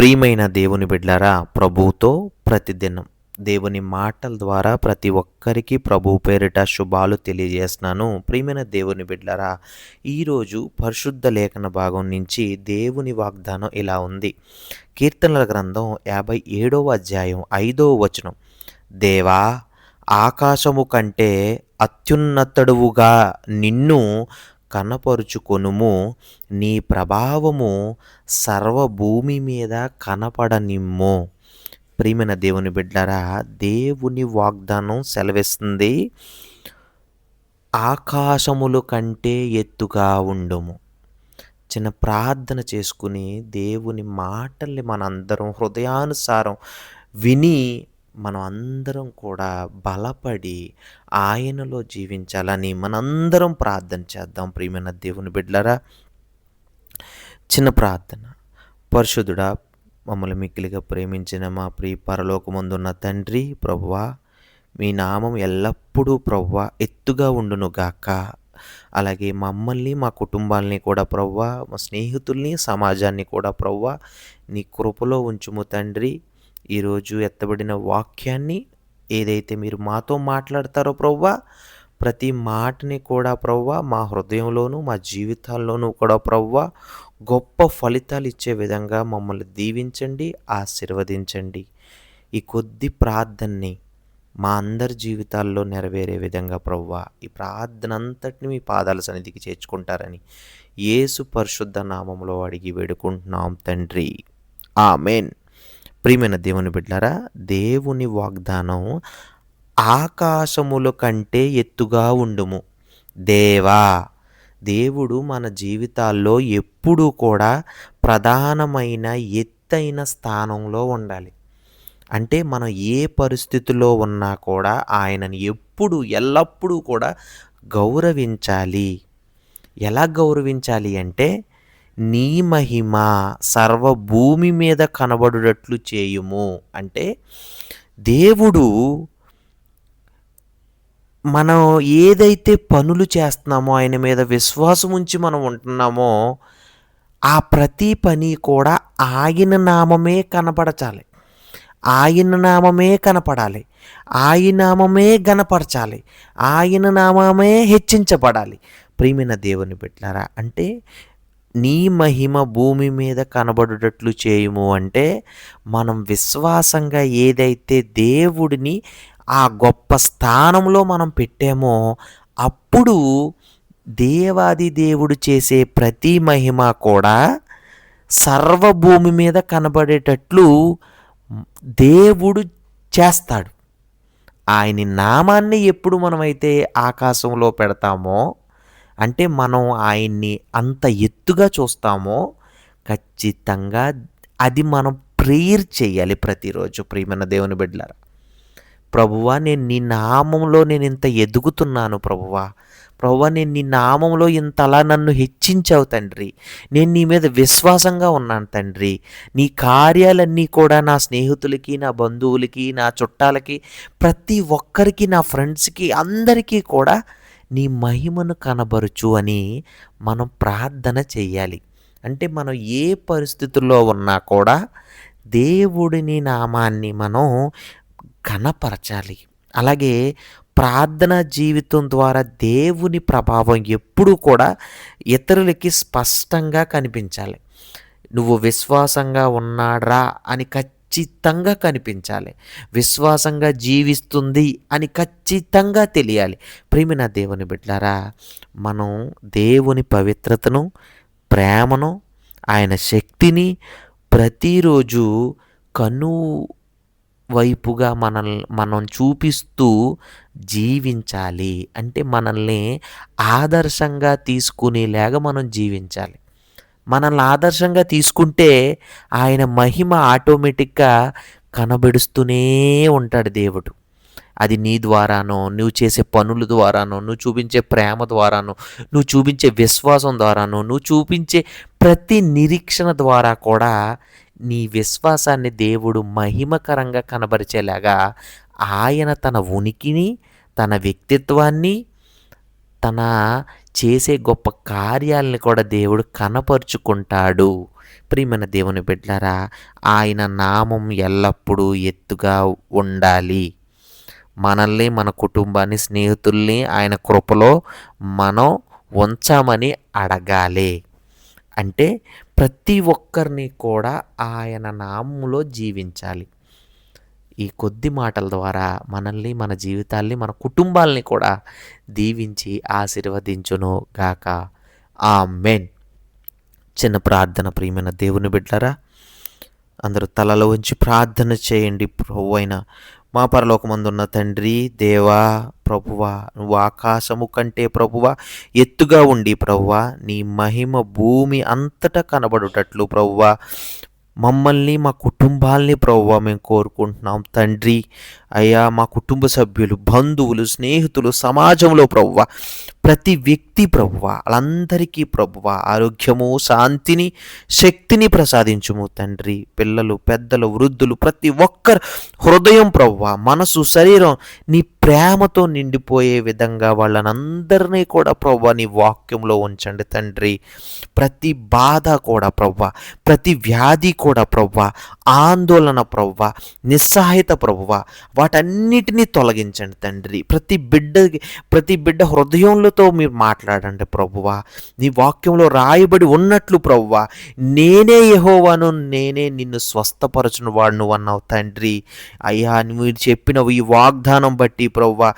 ప్రియమైన దేవుని బిడ్లారా ప్రభువుతో ప్రతిదినం దేవుని మాటల ద్వారా ప్రతి ఒక్కరికి ప్రభు పేరిట శుభాలు తెలియజేస్తున్నాను. ప్రియమైన దేవుని బిడ్లారా ఈరోజు పరిశుద్ధ లేఖన భాగం నుంచి దేవుని వాగ్దానం ఇలా ఉంది. కీర్తనల గ్రంథం యాభై ఏడవ అధ్యాయం ఐదవ వచనం. దేవా ఆకాశము కంటే అత్యున్నతుడువుగా నిన్ను కనపరుచుకొనుము నీ ప్రభావము సర్వభూమి మీద కనపడనిమ్ము. ప్రియమైన దేవుని బిడ్డరా దేవుని వాగ్దానం సెలవిస్తుంది. ఆకాశముల కంటే ఎత్తుగా ఉండుము. చిన్న ప్రార్థన చేసుకుని దేవుని మాటల్ని మనందరం హృదయానుసారం విని మనం అందరం కూడా బలపడి ఆయనలో జీవించాలని మనందరం ప్రార్థన చేద్దాం. ప్రియమైన దేవుని బిడ్డలరా చిన్న ప్రార్థన. పరిశుద్ధుడా మమ్మల్ని మిక్కిలిగా ప్రేమించిన మా ప్రియ పరలోకమందున్న తండ్రి ప్రభువా మీ నామం ఎల్లప్పుడూ ప్రవ్వా ఎత్తుగా ఉండును గాక. అలాగే మమ్మల్ని మా కుటుంబాలని కూడా ప్రవ్వా మా స్నేహితుల్ని సమాజాన్ని కూడా ప్రవ్వా నీ కృపలో ఉంచుము తండ్రి. ఈరోజు ఎత్తబడిన వాక్యాన్ని ఏదైతే మీరు మాతో మాట్లాడతారో ప్రవ్వా ప్రతి మాటని కూడా ప్రవ్వా మా హృదయంలోనూ మా జీవితాల్లోనూ కూడా ప్రవ్వా గొప్ప ఫలితాలు ఇచ్చే విధంగా మమ్మల్ని దీవించండి ఆశీర్వదించండి. ఈ కొద్ది ప్రార్థనని మా అందరి జీవితాల్లో నెరవేరే విధంగా ప్రవ్వా ఈ ప్రార్థన అంతటిని మీ పాదాల సన్నిధికి చేర్చుకుంటారని యేసు పరిశుద్ధ నామంలో అడిగి వేడుకుంటున్నాం తండ్రి. ఆమెన్. ప్రియమైన దేవుని బిడ్డారా దేవుని వాగ్దానం ఆకాశముల కంటే ఎత్తుగా ఉండుము. దేవా దేవుడు మన జీవితాల్లో ఎప్పుడూ కూడా ప్రధానమైన ఎత్తైన స్థానంలో ఉండాలి. అంటే మనం ఏ పరిస్థితిలో ఉన్నా కూడా ఆయనని ఎప్పుడు ఎల్లప్పుడూ కూడా గౌరవించాలి. ఎలా గౌరవించాలి అంటే నీ మహిమ సర్వభూమి మీద కనబడుటట్లు చేయుము. అంటే దేవుడు మనం ఏదైతే పనులు చేస్తున్నామో ఆయన మీద విశ్వాసం ఉంచి మనం ఉంటున్నామో ఆ ప్రతి పని కూడా ఆయన నామమే కనపడచాలి. ఆయన నామమే కనపడాలి. ఆయన నామమే గనపరచాలి. ఆయన నామమే హెచ్చించబడాలి. ప్రియమైన దేవుని పెట్టారా అంటే నీ మహిమ భూమి మీద కనబడుటట్లు చేయుము అంటే మనం విశ్వాసంగా ఏదైతే దేవుడిని ఆ గొప్ప స్థానంలో మనం పెట్టామో అప్పుడు దేవాది దేవుడు చేసే ప్రతి మహిమ కూడా సర్వభూమి మీద కనబడేటట్లు దేవుడు చేస్తాడు. ఆయన నామాన్ని ఎప్పుడు మనమైతే ఆకాశంలో పెడతామో అంటే మనం ఆయన్ని అంత ఎత్తుగా చూస్తామో ఖచ్చితంగా అది మనం ప్రేయర్ చేయాలి ప్రతిరోజు ప్రియమైన దేవుని బిడ్డలారా. ప్రభువా నేను నీ నామంలో నేను ఇంత ఎదుగుతున్నాను ప్రభువా. ప్రభువా నేను నీ నామంలో ఇంతలా నన్ను హెచ్చించావు తండ్రి. నేను నీ మీద విశ్వాసంగా ఉన్నాను తండ్రి. నీ కార్యాలన్నీ కూడా నా స్నేహితులకి నా బంధువులకి నా చుట్టాలకి ప్రతి ఒక్కరికి నా ఫ్రెండ్స్కి అందరికీ కూడా నీ మహిమను కనబరుచు అని మనం ప్రార్థన చెయ్యాలి. అంటే మనం ఏ పరిస్థితుల్లో ఉన్నా కూడా దేవుడిని నామాన్ని మనం కనపరచాలి అలాగే ప్రార్థన జీవితం ద్వారా దేవుని ప్రభావం ఎప్పుడూ కూడా ఇతరులకి స్పష్టంగా కనిపించాలి. నువ్వు విశ్వాసంగా ఉన్నాడ్రా అని ఖచ్చితంగా ఖచ్చితంగా కనిపించాలి. విశ్వాసంగా జీవిస్తుంది అని ఖచ్చితంగా తెలియాలి. ప్రేమిన దేవుని బిడ్డారా మనం దేవుని పవిత్రతను ప్రేమను ఆయన శక్తిని ప్రతిరోజు కను వైపుగా మనల్ని మనం చూపిస్తూ జీవించాలి. అంటే మనల్ని ఆదర్శంగా తీసుకునేలాగా మనం జీవించాలి. మనల్ని ఆదర్శంగా తీసుకుంటే ఆయన మహిమ ఆటోమేటిక్గా కనబెడుస్తూనే ఉంటాడు దేవుడు. అది నీ ద్వారానో నువ్వు చేసే పనుల ద్వారానో నువ్వు చూపించే ప్రేమ ద్వారానో నువ్వు చూపించే విశ్వాసం ద్వారానో నువ్వు చూపించే ప్రతి నిరీక్షణ ద్వారా కూడా నీ విశ్వాసాన్ని దేవుడు మహిమకరంగా కనబరిచేలాగా ఆయన తన ఉనికిని తన వ్యక్తిత్వాన్ని తన చేసే గొప్ప కార్యాలని కూడా దేవుడు కనపరుచుకుంటాడు. ప్రియమైన దేవుని బిడ్డలారా ఆయన నామం ఎల్లప్పుడూ ఎత్తుగా ఉండాలి. మనల్ని మన కుటుంబాన్ని స్నేహితుల్ని ఆయన కృపలో మనం ఉంచామని అడగాలి. అంటే ప్రతి ఒక్కరిని కూడా ఆయన నామములో జీవించాలి. ఈ కొద్ది మాటల ద్వారా మనల్ని మన జీవితాల్ని మన కుటుంబాల్ని కూడా దీవించి ఆశీర్వదించును గాక. ఆ మెయిన్ చిన్న ప్రార్థన ప్రియమైన దేవుని బిడ్డరా అందరూ తలలో ఉంచి ప్రార్థన చేయండి ప్రభు అయిన మా పరలోకమందున్న తండ్రి దేవా ప్రభువా నువ్వు ఆకాశము కంటే ప్రభువా ఎత్తుగా ఉండి ప్రభువా నీ మహిమ భూమి అంతటా కనబడుటట్లు ప్రభువా మమ్మల్ని మా కుటుంబాల్ని ప్రభువా మేము కోరుకుంటున్నాం. తండ్రి అయ్యా మా కుటుంబ సభ్యులు బంధువులు స్నేహితులు సమాజంలో ప్రవ్వ ప్రతి వ్యక్తి ప్రభువ వాళ్ళందరికీ ప్రభువ ఆరోగ్యము శాంతిని శక్తిని ప్రసాదించుము తండ్రి పిల్లలు పెద్దలు వృద్ధులు ప్రతి ఒక్కరు హృదయం ప్రభువ మనసు శరీరం నీ ప్రేమతో నిండిపోయే విధంగా వాళ్ళనందరినీ కూడా ప్రభు నీ వాక్యంలో ఉంచండి తండ్రి. ప్రతి బాధ కూడా ప్రభువా ప్రతి వ్యాధి కూడా ప్రభువా ఆందోళన ప్రభువా నిస్సహాయత ప్రభువ వాటన్నిటినీ తొలగించండి తండ్రి. ప్రతి బిడ్డకి ప్రతి బిడ్డ హృదయంలో హృదయంలోతో మీరు మాట్లాడండి ప్రభువా. నీ వాక్యంలో రాయబడి ఉన్నట్లు ప్రభువా. నేనే యహోవాను నేనే నిన్ను స్వస్థపరచిన వాడును అన్నావు తండ్రి. అయ్యా మీరు చెప్పినవి ఈ వాగ్దానం బట్టి ప్రవ్వా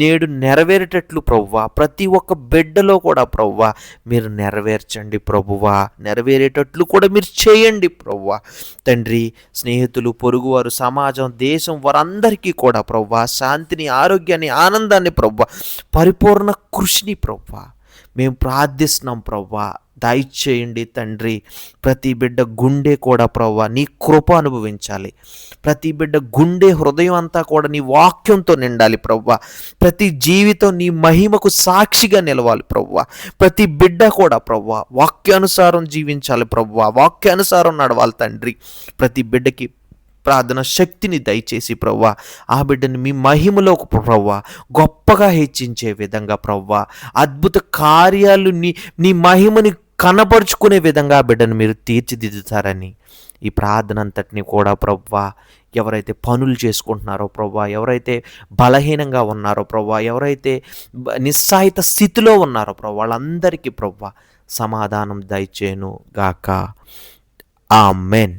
నేడు నెరవేరేటట్లు ప్రవ్వా ప్రతి ఒక్క బిడ్డలో కూడా ప్రవ్వా మీరు నెరవేర్చండి ప్రభువా. నెరవేరేటట్లు కూడా మీరు చేయండి ప్రవ్వా తండ్రి స్నేహితులు పొరుగువారు సమాజం దేశం వారందరికీ కూడా ప్రవ్వా శాంతిని ఆరోగ్యాన్ని ఆనందాన్ని ప్రవ్వా పరిపూర్ణ కృషి కృషిని ప్రవ్వా. మేము ప్రార్థిస్తున్నాం ప్రవ్వా. దయచేయండి తండ్రి ప్రతి బిడ్డ గుండె కూడా ప్రవ్వా నీ కృప అనుభవించాలి. ప్రతి బిడ్డ గుండె హృదయం అంతా కూడా నీ వాక్యంతో నిండాలి ప్రవ్వా. ప్రతి జీవితం నీ మహిమకు సాక్షిగా నిలవాలి ప్రవ్వా. ప్రతి బిడ్డ కూడా ప్రవ్వా వాక్యానుసారం జీవించాలి ప్రవ్వా. వాక్యానుసారం నడవాలి తండ్రి. ప్రతి బిడ్డకి ప్రార్థన శక్తిని దయచేసి ప్రవ్వా ఆ బిడ్డని మీ మహిమలో ప్రవ్వా గొప్పగా హెచ్చించే విధంగా ప్రవ్వా అద్భుత కార్యాలు నీ నీ మహిమని కనపరుచుకునే విధంగా ఆ బిడ్డను మీరు తీర్చిదిద్దుతారని ఈ ప్రార్థన అంతటిని కూడా ప్రవ్వా ఎవరైతే పనులు చేసుకుంటున్నారో ప్రవ్వా ఎవరైతే బలహీనంగా ఉన్నారో ప్రవ్వా ఎవరైతే నిస్సాయిత స్థితిలో ఉన్నారో ప్రవ్వా వాళ్ళందరికీ ప్రవ్వా సమాధానం దయచేను గాక ఆ మెన్